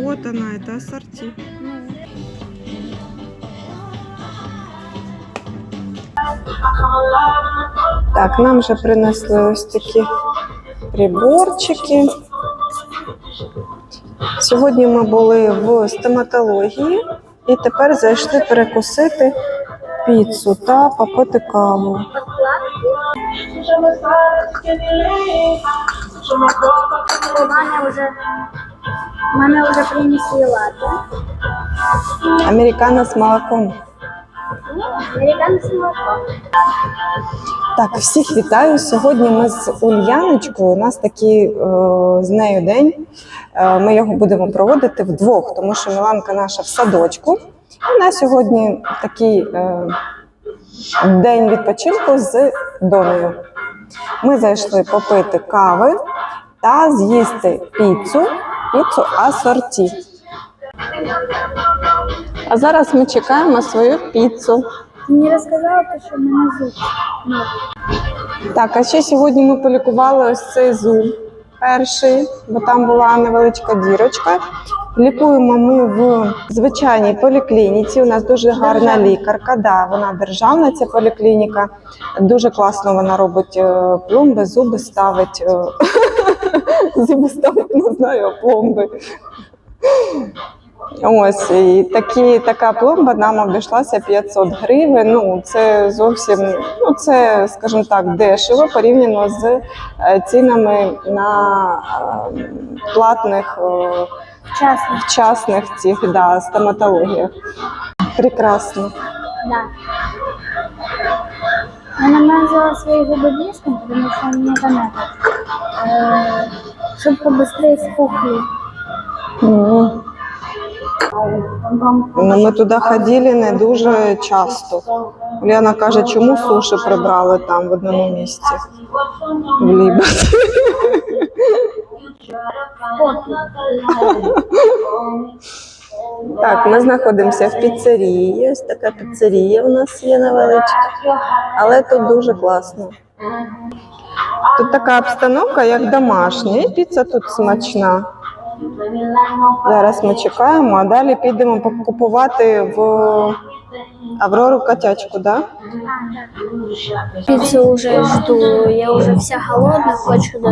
Вот она, это ассорти. Так, нам вже принесли ось такі приборчики. Сьогодні ми були в стоматології і тепер зайшли перекусити піцу та попити каву. Мене вже мене вже принесли лати. Американо з молоком. Американське молоко. Так, всіх вітаю. Сьогодні ми з Ульяночкою. У нас такий е, з нею день. Е, ми його будемо проводити вдвох, тому що Міланка наша в садочку. У нас сьогодні такий е, день відпочинку з Донею. Ми зайшли попити кави та з'їсти піцу, піцу асорті. А зараз ми чекаємо свою піцу. Мені розказала, що в мене зуб. Ну, Так, а ще сьогодні ми полікували ось цей зуб перший, бо там була невеличка дірочка. Лікуємо ми в звичайній поліклініці. У нас дуже гарна лікарка. Да, вона державна, ця поліклініка. Дуже класно вона робить е, пломби, зуби ставить. е, Зуби ставить, не знаю, а пломби. Ось і такі, така пломба нам обійшлася 500 гривень. Ну це зовсім ну це, скажімо так, дешево порівняно з е, цінами на платних е, вчасно. вчасних цих да, стоматологіях. Прекрасно. Да. Я намазала свои губы блеском, потому что у меня там этот, э, чтобы побыстрее спухли. Мгм. Ну, ми туди ходили не дуже часто. Уляна каже, чому суші прибрали там в одному місці в Лібаті. Так, ми знаходимося в піцерії. Ось така піцерія у нас є невеличка, але тут дуже класно. Тут така обстановка, як домашня, і піца тут смачна. Зараз ми чекаємо, а далі підемо купувати в Аврору котячку, да? Піцу вже жду, я вже вся голодна, хочу до...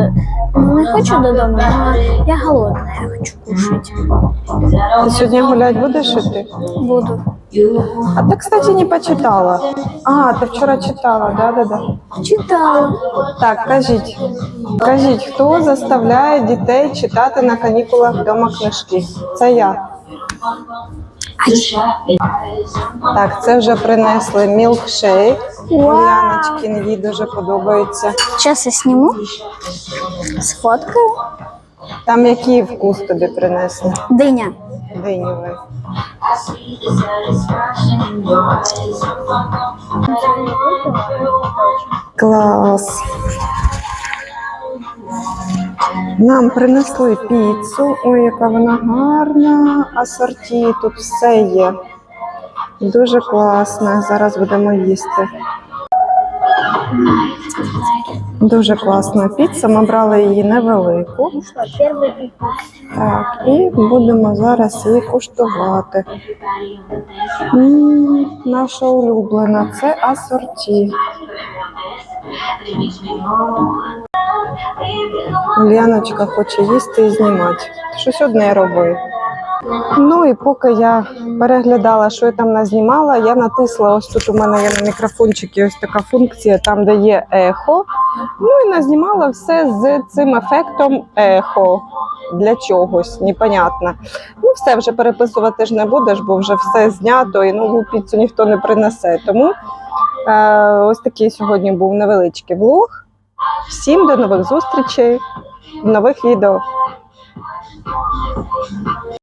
Ну, не хочу додому, але я голодна, я хочу кушати. Ти сьогодні гуляти будеш іти? Буду. А ти, кстати, не почитала. А, ти вчора читала, да, да, да. Читала. Так, кажіть, кажіть, хто заставляє дітей читати на канікулах вдома книжки? Це я. Так, це вже принесли мілкшейк. Уляночкін їй дуже подобається. Сейчас я сниму. Сфоткаю. Там який вкус тобі принесли? Дыня. Динівий. Клас. Нам принесли піцу. Ой, яка вона гарна. Асорті, тут все є. Дуже класно. Зараз будемо їсти. Дуже класна піца. Ми брали її невелику. Так, і будемо зараз її куштувати. М, наша улюблена це асорті. Ульяночка хоче їсти і знімати. Щось одне роби. Ну і поки я переглядала, що я там назнімала, я натисла ось тут у мене є на мікрофончикі ось така функція, там де є ехо. Ну і назнімала все з цим ефектом ехо для чогось, непонятно. Ну, все вже переписувати ж не будеш, бо вже все знято і нову піцу ніхто не принесе. Тому е, ось такий сьогодні був невеличкий влог. Всім до нових зустрічей нових відео.